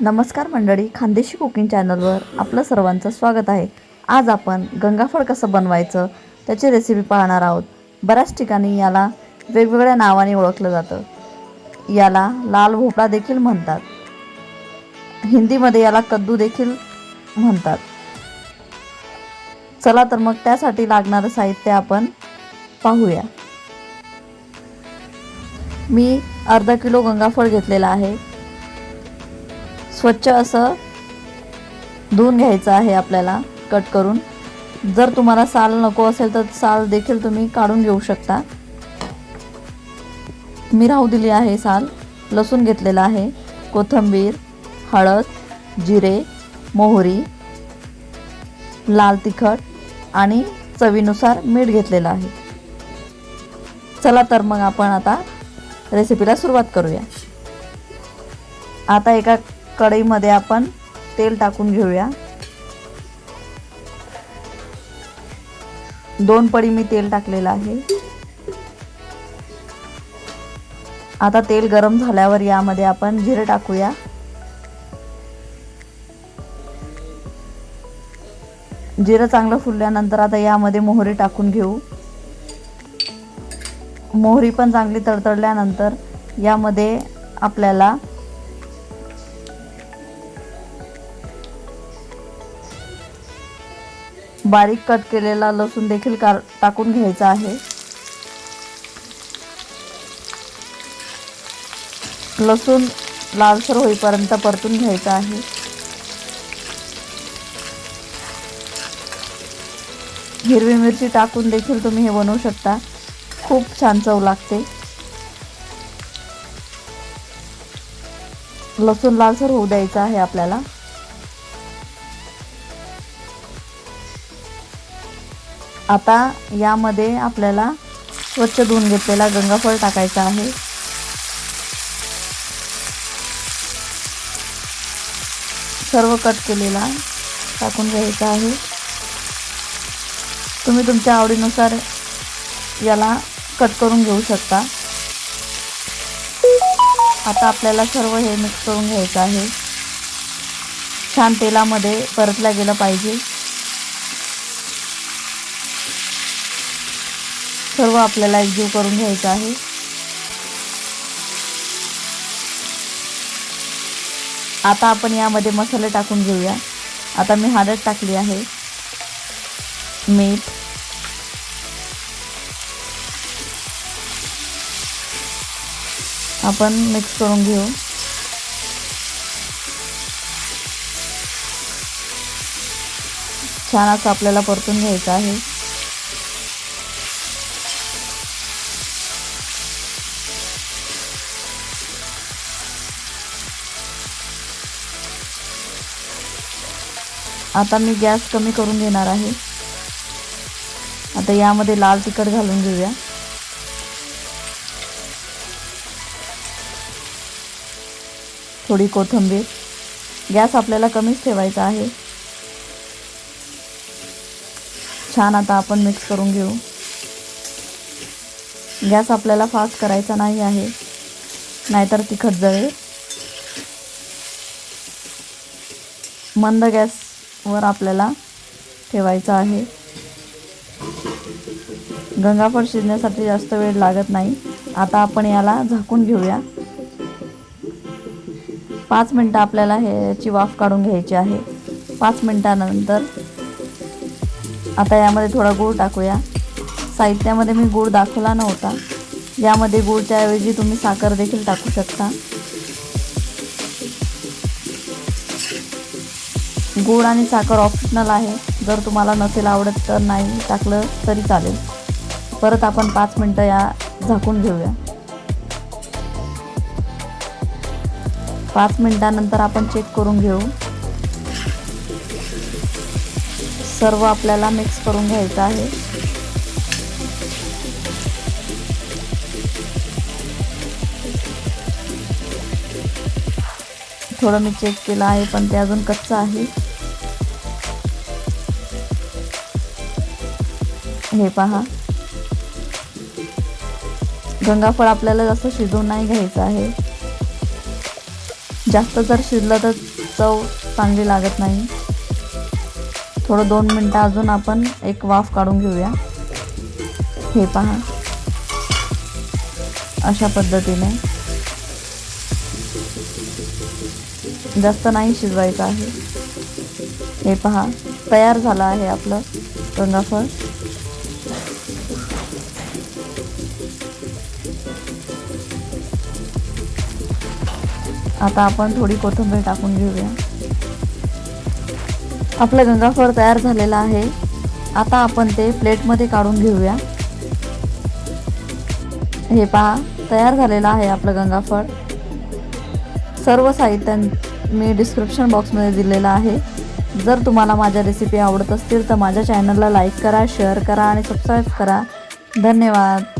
नमस्कार मंडळी खानदेशी कुकिंग चॅनलवर आपलं सर्वांचं स्वागत आहे. आज आपण गंगाफळ कसं बनवायचं त्याची रेसिपी पाहणार आहोत. बऱ्याच ठिकाणी याला वेगवेगळ्या नावाने ओळखलं जातं. याला लाल भोपळा देखील म्हणतात. हिंदीमध्ये याला कद्दू देखील म्हणतात. चला तर मग त्यासाठी लागणारं साहित्य आपण पाहूया. मी अर्धा किलो गंगाफळ घेतलेलं आहे. स्वच्छ असं धुवून घ्यायचं आहे आपल्याला कट करून. जर तुम्हाला साल नको असेल तर साल देखील तुम्ही काढून घेऊ शकता. मी राहू दिली आहे साल लसूण घेतलेला आहे कोथिंबीर हळद जिरे मोहरी लाल तिखट आणि चवीनुसार मीठ घेतलेलं आहे. चला तर मग आपण आता रेसिपीला सुरुवात करूया. आता एका कढईमध्ये आपण तेल टाकून घेऊया. दोन पडी मी तेल टाकलेलं आहे. आता तेल गरम झाल्यावर यामध्ये आपण जिरे टाकूया. जिरं चांगलं फुलल्यानंतर आता यामध्ये मोहरी टाकून घेऊ. मोहरी पण चांगली तडतडल्यानंतर यामध्ये आपल्याला बारीक कट केलेला लसूण देखील का टाकून घ्यायचा आहे. लसूण लालसर होईपर्यंत परतून घ्यायचा आहे. हिरवी मिरची टाकून देखील तुम्ही हे बनवू शकता. खूप छान चव लागते. लसूण लालसर होऊ द्यायचा आहे आपल्याला. आता यामध्ये आपल्याला स्वच्छ धुवून घेतलेला गंगाफळ टाकायचा आहे. सर्व कट केलेला टाकून घ्यायचा आहे. तुम्ही तुमच्या आवडीनुसार याला कट करून घेऊ शकता. आता आपल्याला सर्व हे मिक्स करून घ्यायचं आहे. छान तेलामध्ये परतल्या गेलं पाहिजे. सर्व आपल्याला एकजीव करून घ्यायचं आहे. आता आपण यामध्ये मसाले टाकून घेऊया. आता मी हळद टाकली आहे. मीठ. आपण मिक्स करून घेऊ. छान असं आपल्याला परतून घ्यायचं आहे. आता मी गॅस कमी करून घेणार आहे. आता यामध्ये लाल तिखट घालून घेऊया. थोडी कोथिंबीर. गॅस आपल्याला कमीच ठेवायचा आहे. छान आता आपण मिक्स करून घेऊ. गॅस आपल्याला फास्ट करायचा नाही आहे. नाहीतर तिखट जळेल. मंद गॅस वर आपल्याला ठेवायचं आहे. गंगाफळ शिजण्यासाठी जास्त वेळ लागत नाही. आता आपण याला झाकून घेऊया. पाच मिनटं आपल्याला ह्याची वाफ काढून घ्यायची आहे. पाच मिनटानंतर आता यामध्ये थोडा गूळ टाकूया. साहित्यामध्ये मी गूळ दाखवला नव्हता. यामध्ये गूळच्या ऐवजी तुम्ही साखर देखील टाकू शकता. गूळ आणि साखर ऑप्शनल आहे. जर तुम्हाला नसेल आवडत तर नाही टाकलं तरी चालेल. परत आपण पाच मिनटं या झाकून घेऊया. पाच मिनटानंतर आपण चेक करून घेऊ. सर्व आपल्याला मिक्स करून घ्यायचं आहे. थोडं मी चेक केलं आहे पण ते अजून कच्चं आहे. हे पहा. गंगाफळ आपल्याला जास्त शिजवून नाही घ्यायचं आहे. जास्त जर शिजलं तर चव चांगली लागत नाही. थोडं दोन मिनटं अजून आपण एक वाफ काढून घेऊया. हे पहा. अशा पद्धतीने. जास्त नाही शिजवायचं आहे. हे पहा. तयार झालं आहे आपलं गंगाफळ. आता आपण थोडी कोथिंबीर टाकून घेऊया. आपलं गंगाफळ तयार झालेलं आहे. आता आपण ते प्लेटमध्ये काढून घेऊया. हे पहा तयार झालेलं आहे आपलं गंगाफळ. सर्व साहित्य मी डिस्क्रिप्शन बॉक्समध्ये दिलेलं आहे. जर तुम्हाला माझ्या रेसिपी आवडत असतील तर माझ्या चॅनलला लाईक करा शेअर करा आणि सबस्क्राईब करा. धन्यवाद.